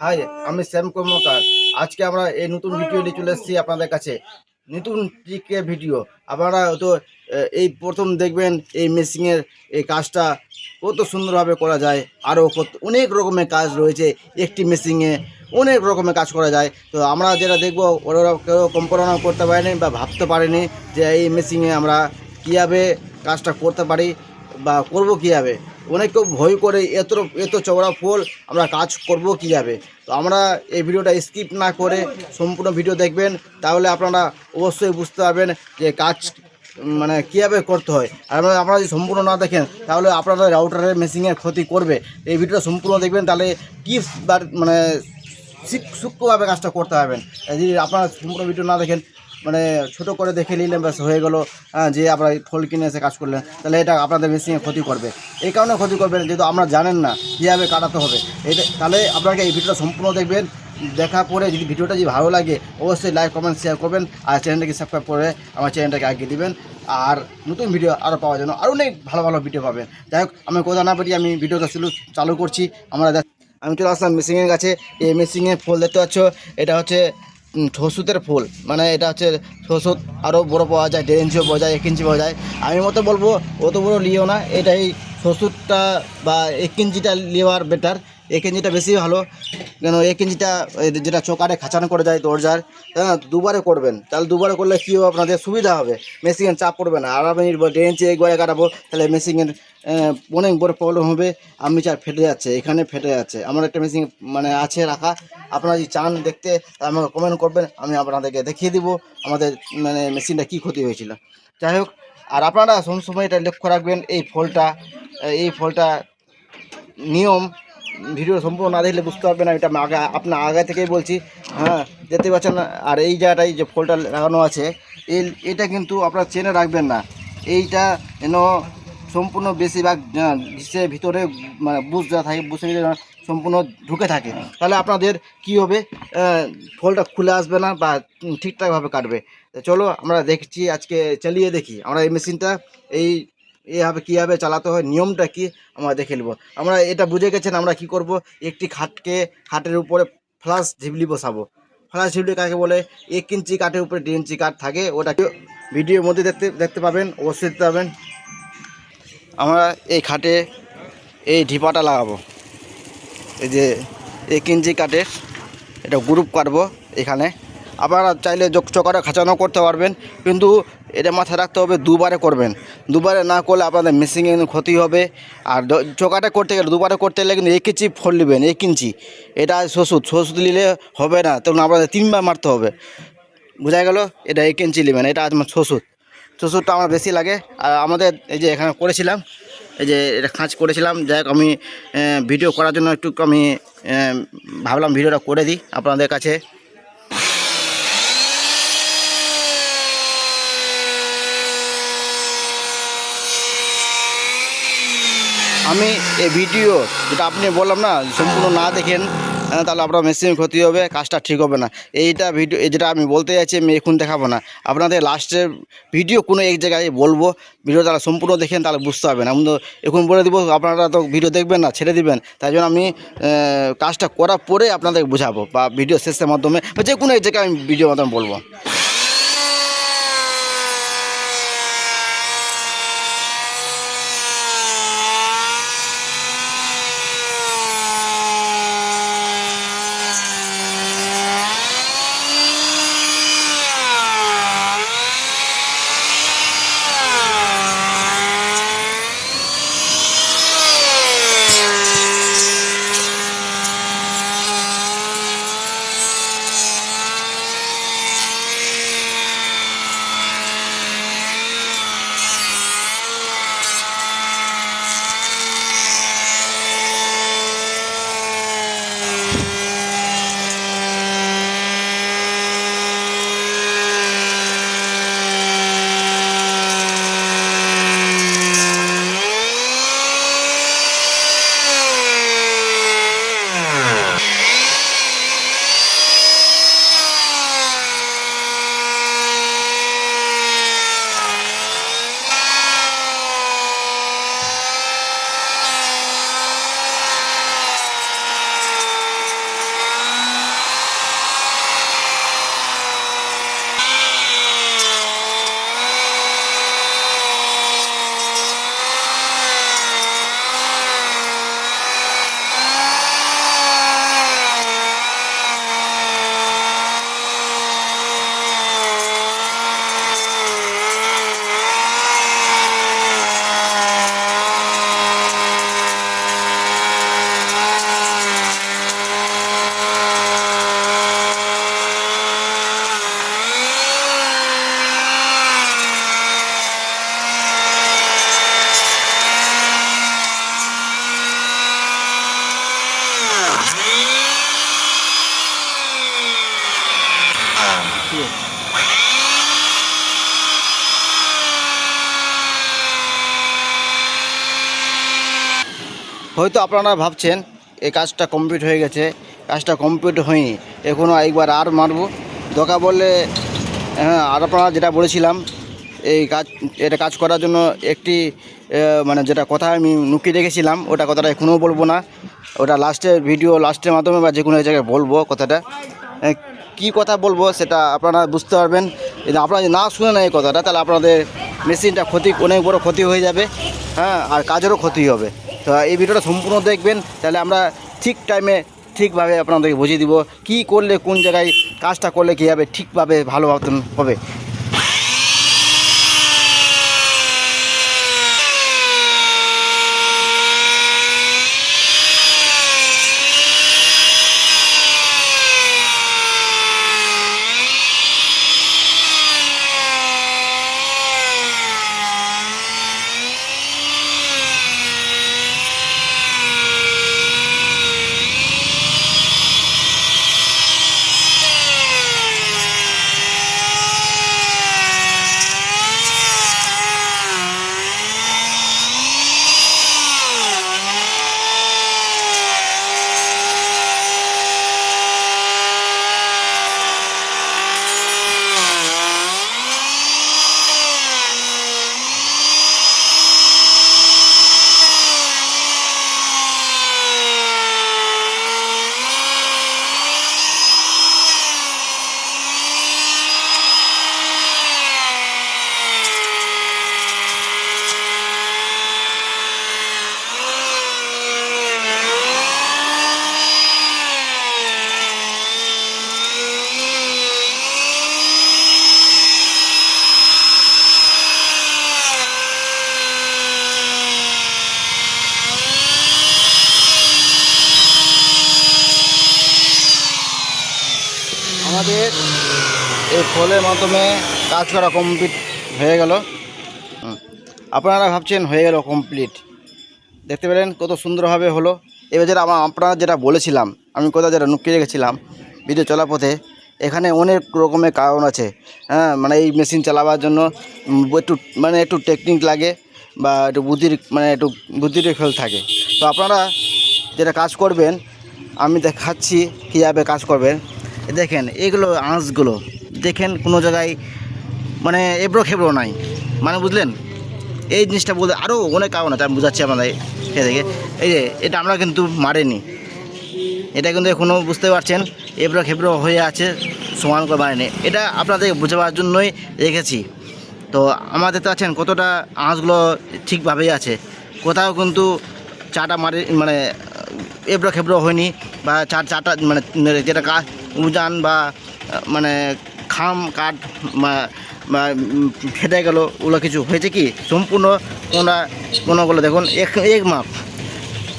High, আমি শ্যাম কর্মকার। আজকে আমরা এই নতুন ভিডিও নিয়ে চলে এসেছি আপনাদের কাছে। নতুন ট্রিকের ভিডিও আপনারা তো এই প্রথম দেখবেন এই মেশিনের এই কাজটা কত সুন্দরভাবে করা যায়। আরও কত, অনেক রকমের কাজ রয়েছে একটি মেশিনে অনেক রকমের কাজ করা যায়। তো আমরা যেটা দেখব, ওরা কেউ কল্পনা করতে পারেনি বা ভাবতে পারেনি যে এই মেশিনে আমরা কীভাবে কাজটা করতে পারি বা করব কীভাবে। অনেক কেউ ভয় করে এত এত চওড়া ফুল, আমরা কাজ করব কীভাবে? তো আমরা এই ভিডিওটা স্কিপ না করে সম্পূর্ণ ভিডিও দেখবেন, তাহলে আপনারা অবশ্যই বুঝতে পারবেন যে কাজ মানে কীভাবে করতে হয়। আর আপনারা- যদি সম্পূর্ণ না দেখেন, তাহলে আপনারা রাউটারের মেশিনের ক্ষতি করবে। এই ভিডিওটা সম্পূর্ণ দেখবেন, তাহলে টিপস মানে সূক্ষ্মভাবে কাজটা করতে পারবেন। যদি আপনারা সম্পূর্ণ ভিডিও না দেখেন মানে ছোট করে দেখে নিলেন ব্যাস হয়ে গেলো হ্যাঁ, যে আপনারা ফল কিনে এসে কাজ করলেন তাহলে এটা আপনাদের মেশিনে ক্ষতি করবে। এই কারণে ক্ষতি করবেন যেহেতু আমরা জানেন না কীভাবে কাটাতে হবে। এটা তাহলে আপনাকে এই ভিডিওটা সম্পূর্ণ দেখবেন। দেখার পরে যদি ভিডিওটা যদি ভালো লাগে অবশ্যই লাইক কমেন্ট শেয়ার করবেন আর চ্যানেলটাকে সাবস্ক্রাইব করে আমার চ্যানেলটাকে আগিয়ে দিবেন। আর নতুন ভিডিও আরও পাওয়ার জন্য আরও অনেক ভালো ভালো ভিডিও পাবেন। যাই হোক আমি কথা না পারি আমি ভিডিওটা শুরু চালু করছি। আমরা দেখ- আমি চলে আসলাম মেশিনের কাছে। এই মেশিনে ফল দেখতে পাচ্ছ এটা হচ্ছে ঠসুতের ফুল। মানে এটা হচ্ছে ঠসুত আরও বড় পাওয়া যায়, দেড় ইঞ্চিও পাওয়া যায়, এক ইঞ্চি পাওয়া যায়। আমি মতো বলব, অত বড় লিও না, এটাই ঠসুতটা বা এক ইঞ্চিটা নেওয়ার বেটার এক ইঞ্চিটা বেশি ভালো। কেন এই যেটা চোকারে খাঁচানো করে যায় দরজার হ্যাঁ দুবারে করবেন। তাহলে দুবারে করলে কী হবে? আপনাদের সুবিধা হবে। মেশিনের চাপ পড়বে না। আর আমি দেড় ইঞ্চি একবারে কাটাবো, তাহলে মেশিনের অনেক বড় প্রবলেম হবে। আমি চার ফেটে যাচ্ছে, এখানে ফেটে যাচ্ছে। আমার একটা মেশিন মানে আছে রাখা। আপনারা যদি চান দেখতে আমাকে কমেন্ট করবেন। আমি আপনাদেরকে দেখিয়ে দিব আমাদের মানে মেশিনটা কী ক্ষতি হয়েছিল। যাই হোক, আর আপনারা সবসময় এটা লক্ষ্য রাখবেন, এই ফলটা এই ফলটা নিয়ম ভিডিও সম্পূর্ণ না দেখলে বুঝতে পারবেন না, এটা আগে আপনার আগে থেকেই বলছি। হ্যাঁ দেখতে পাচ্ছেন? আর এই জায়গাটায় যে ফলটা লাগানো আছে, এই এটা কিন্তু আপনারা চেনে রাখবেন না। এইটা যেন সম্পূর্ণ বেশিরভাগ গ্রীষ্মের ভিতরে মানে বুশ যা থাকে বুসের ভিতরে সম্পূর্ণ ঢুকে থাকে। তাহলে আপনাদের কি হবে? ফলটা খুলে আসবে না বা ঠিকঠাকভাবে কাটবে। চলো আমরা দেখছি, আজকে চালিয়ে দেখি। আমরা এই মেশিনটা, এই এইভাবে কীভাবে চালাতে হয়, নিয়মটা কি, আমরা দেখে নেব। আমরা এটা বুঝে গেছেন আমরা কি করব, একটি খাটকে, খাটের উপরে ফ্লাস ঝিবলি বসাবো। ফ্লাস ঝিবলি কাকে বলে? এক ইঞ্চি কাঠের উপরে দেড় ইঞ্চি কাঠ থাকে ওটা ভিডিওর মধ্যে দেখতে দেখতে পাবেন, অবশ্যই দেখতে পাবেন। আমরা এই খাটে এই ঢিপাটা লাগাবো। এই যে এক ইঞ্চি কাঠের এটা গ্রুপ কাটবো এখানে। আপনারা চাইলে চোকাটা খাঁচানো করতে পারবেন, কিন্তু এটা মাথায় রাখতে হবে, দুবারে করবেন। দুবারে না করলে আপনাদের মেশিনে ক্ষতি হবে। আর চোকাটা করতে গেলে, দুবারে করতে গেলে কিন্তু এক ইঞ্চি ফোল নেবেন, এক ইঞ্চি এটা শ্বশুর শ্বশুর নিলে হবে না, তখন আপনাদের তিনবার মারতে হবে। বোঝা গেল? এটা এক ইঞ্চি নেবেন, এটা আমার শ্বশুর শ্বশুরটা আমার বেশি লাগে। আর আমাদের এই যে এখানে করেছিলাম, এই যে এটা খাঁচ করেছিলাম, যাই আমি ভিডিও করার জন্য একটু আমি ভাবলাম ভিডিওটা করে দিই আপনাদের কাছে। আমি এই ভিডিও যেটা আপনি বললাম না, সম্পূর্ণ না দেখেন তাহলে আপনার মেশিন ক্ষতি হবে, কাজটা ঠিক হবে না। এইটা ভিডিও যেটা আমি বলতে যাচ্ছি আমি এখন দেখাবো না। আপনাদের লাস্টের ভিডিও কোনো এক জায়গায় বলব, ভিডিও তারা সম্পূর্ণ দেখেন, তাহলে বুঝতে পারবেন। আমি তো এখন বলে দিব, আপনারা তো ভিডিও দেখবেন না, ছেড়ে দিবেন। তাই জন্য আমি কাজটা করার পরে আপনাদের বোঝাবো, বা ভিডিও শেষের মাধ্যমে, বা যে কোনো এক জায়গায় আমি ভিডিও মাধ্যমে বলব। হয়তো আপনারা ভাবছেন এই কাজটা কমপ্লিট হয়ে গেছে, কাজটা কমপ্লিট হয়নি এখনও একবার আর মারবো। দরকার বললে হ্যাঁ আর আপনারা যেটা বলেছিলাম, এই কাজ, এটা কাজ করার জন্য একটি মানে যেটা কথা আমি নুকিয়ে রেখেছিলাম, ওটা কথাটা এখনও বলব না। ওটা লাস্টের ভিডিও লাস্টের মাধ্যমে বা যে কোনো জায়গায় বলব কথাটা। কি কথা বলব সেটা আপনারা বুঝতে পারবেন। আপনারা যদি না শুনে না এই কথাটা, তাহলে আপনাদের মেশিনটা ক্ষতি, অনেক বড় ক্ষতি হয়ে যাবে হ্যাঁ আর কাজেরও ক্ষতি হবে। তো এই ভিডিওটা সম্পূর্ণ দেখবেন, তাহলে আমরা ঠিক টাইমে ঠিকভাবে আপনাদেরকে বুঝিয়ে দিব কি করলে, কোন জায়গায় কাজটা করলে কী হবে ঠিকভাবে ভালো হবে আমাদের ফলের মাধ্যমে কাজ করা কমপ্লিট হয়ে গেল। আপনারা ভাবছেন হয়ে গেল কমপ্লিট দেখতে পেলেন কত সুন্দরভাবে হলো। এবার যেটা আমার আপনারা যেটা বলেছিলাম, আমি কোথাও যেটা নুকিয়ে রেখেছিলাম ভিডিও চলার পথে, এখানে অনেক রকমের কারণ আছে। হ্যাঁ মানে এই মেশিন চালাবার জন্য একটু মানে একটু টেকনিক লাগে বা একটু বুদ্ধির মানে একটু বুদ্ধির খেল থাকে। তো আপনারা যেটা কাজ করবেন, আমি দেখাচ্ছি কীভাবে কাজ করবেন। দেখেন, এগুলো আঁশগুলো। দেখেন কোনো জায়গায় মানে এবড়ো খেবড়ো নাই। মানে বুঝলেন? এই জিনিসটা বলতে আরও অনেক কারণ আছে, আমি বুঝাচ্ছি আপনাদের সে থেকে এই যে, এটা আমরা কিন্তু মারেনি। এটা কিন্তু এখনও বুঝতে পারছেন, এবড়ো খেবড়ো হয়ে আছে, সমান করে মারেনি। এটা আপনাদের বোঝাবার জন্যই রেখেছি। তো আমাদের তো আছেন কতটা আঁশগুলো ঠিকভাবেই আছে। কোথাও কিন্তু চাটা মারে মানে এবড়ো খেবড়ো হয়নি, বা চার চাটা মানে যেটা কাজ উজান বা মানে খাম, কাঠ ফেটে গেল, ওগুলো কিছু হয়েছে কি? সম্পূর্ণ কোনা কোনোগুলো দেখুন, এক এক মাপ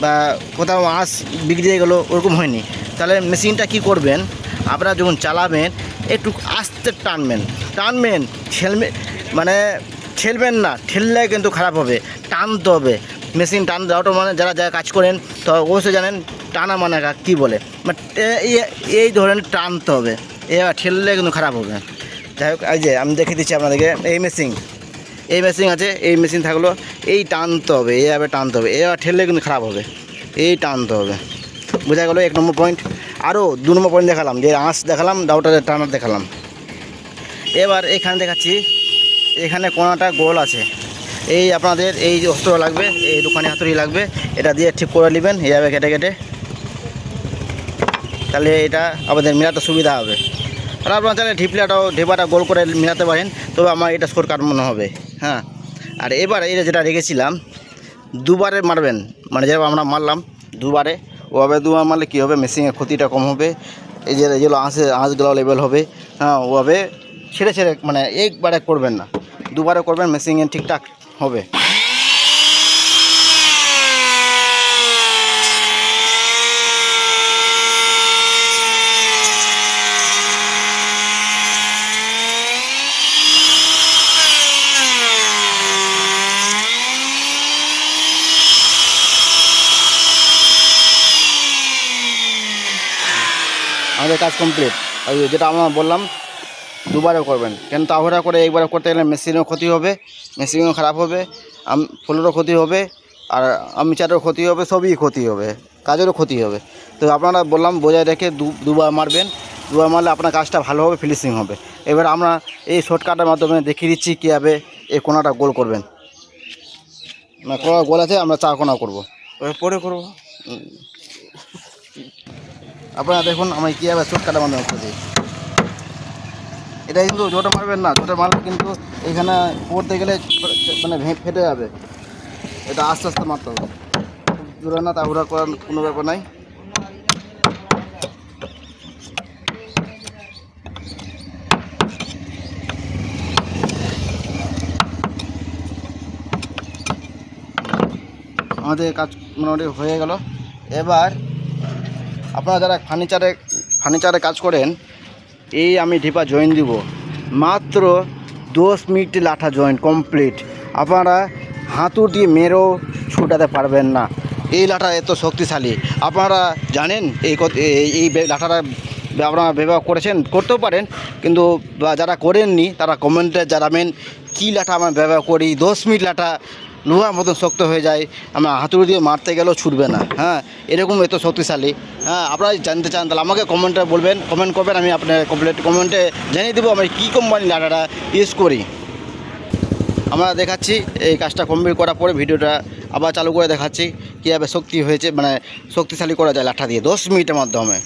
বা কোথাও আঁশ হয়ে গেলো, ওরকম হয়নি। তাহলে মেশিনটা কি করবেন? আপনারা যখন চালাবেন, একটু আস্তে টানবেন। টানবেন, ঠেলবে মানে ঠেলবেন না, ঠেললে কিন্তু খারাপ হবে, টানতে হবে। মেশিন টান দেওয়াটা মানে যারা যারা কাজ করেন, তো অবশ্যই জানেন, টানা মানে কা- বলে? মানে এই ধরনের টানতে হবে। এবার ঠেললে কিন্তু খারাপ হবে। যাই হোক, এই যে আমি দেখে দিচ্ছি আপনাদেরকে, এই মেশিন এই মেশিন আছে, এই মেশিন থাকল, এই টানতে হবে, এইভাবে টানতে হবে, এবার ঠেললে কিন্তু খারাপ হবে, এই টানতে হবে। বোঝা গেলো এক নম্বর পয়েন্ট আরও দু নম্বর পয়েন্ট দেখালাম, যে আঁশ দেখালাম ডাউটারের টানার দেখালাম। এবার এখানে দেখাচ্ছি, এখানে কোনাটা গোল আছে। এই আপনাদের, এই অস্ত্র লাগবে, এই দোকানে হাতুড়ি লাগবে, এটা দিয়ে ঠিক করে নেবেন, এইভাবে কেটে কেটে। তাহলে এটা আমাদের মেলাতে সুবিধা হবে। আর আপনার চাইলে ঢিপলাটাও ঢেপাটা গোল করে মেলাতে পারেন, তবে আমার এটা স্কোর শর্টকাট মনে হবে হ্যাঁ। আর এবার এটা যেটা রেখেছিলাম, দুবারে মারবেন মানে যেরকম আমরা মারলাম দুবারে, ওভাবে দুবার মারলে কী হবে মেশিনের ক্ষতিটা কম হবে, এই যে যেগুলো আঁশে আঁশগুলো লেভেল হবে হ্যাঁ ওভাবে ছেড়ে ছেড়ে মানে একবারে করবেন না, দুবারে করবেন মেশিনে ঠিকঠাক হবে আমাদের কাজ কমপ্লিট আর ওই যেটা আমরা বললাম দুবারও করবেন। কেন তাড়াহুড়া করে একবারে করতে গেলে মেশিনেরও ক্ষতি হবে মেশিনও খারাপ হবে আম ফুলেরও ক্ষতি হবে আর আমিচারেরও ক্ষতি হবে সবই ক্ষতি হবে কাজেরও ক্ষতি হবে। তো আপনারা বললাম বজায় রেখে দুবার মারবেন। দুবার মারলে আপনার কাজটা ভালোভাবে ফিনিশিং হবে। এবার আমরা এই শর্টকাটের মাধ্যমে দেখিয়ে দিচ্ছি কীভাবে এই কোনাটা গোল করবেন। না কোনা গোল আছে আমরা চা কোনা করব। পরে করব। আপনারা দেখুন, আমি কীভাবে শর্টকাটের মাধ্যমে করছি এটা কিন্তু জোটে মারবেন না জোটে মারলে কিন্তু এখানে পড়তে গেলে মানে ফেটে যাবে। এটা আস্তে আস্তে মারতে হবে। জোরে না তাড়াহুড়া করার কোনো ব্যাপার নাই। আমাদের কাজ মোটামুটি হয়ে গেল। এবার আপনারা যারা ফার্নিচারে ফার্নিচারে কাজ করেন, এই আমি ঢিপা জয়েন দিব। মাত্র দশ মিনিট লাঠা জয়েন কমপ্লিট আপনারা হাতুর দিয়ে মেরেও ছুটাতে পারবেন না। এই লাঠা এত শক্তিশালী। আপনারা জানেন এই এই লাঠাটা আপনারা ব্যবহার করেছেন, করতেও পারেন, কিন্তু যারা করেননি, তারা কমেন্টে জানাবেন, কী লাঠা আমরা ব্যবহার করি? দশ মিনিট লাঠা লোহার মতন শক্ত হয়ে যায়, আমরা হাতুড়ি দিয়ে মারতে গেলেও ছুটবে না। হ্যাঁ এরকম এত শক্তিশালী। হ্যাঁ আপনারা জানতে চান, তাহলে আমাকে কমেন্টে বলবেন, কমেন্ট করবেন, আমি আপনার কমপ্লিট কমেন্টে জানিয়ে দেবো, আমি কী কোম্পানি লাটাটা ইউজ করি। আমরা দেখাচ্ছি, এই কাজটা কমপ্লিট করার পরে ভিডিওটা আবার চালু করে দেখাচ্ছি, কীভাবে শক্তি হয়েছে মানে শক্তিশালী করা যায় লাঠা দিয়ে, দশ মিনিটের মাধ্যমে।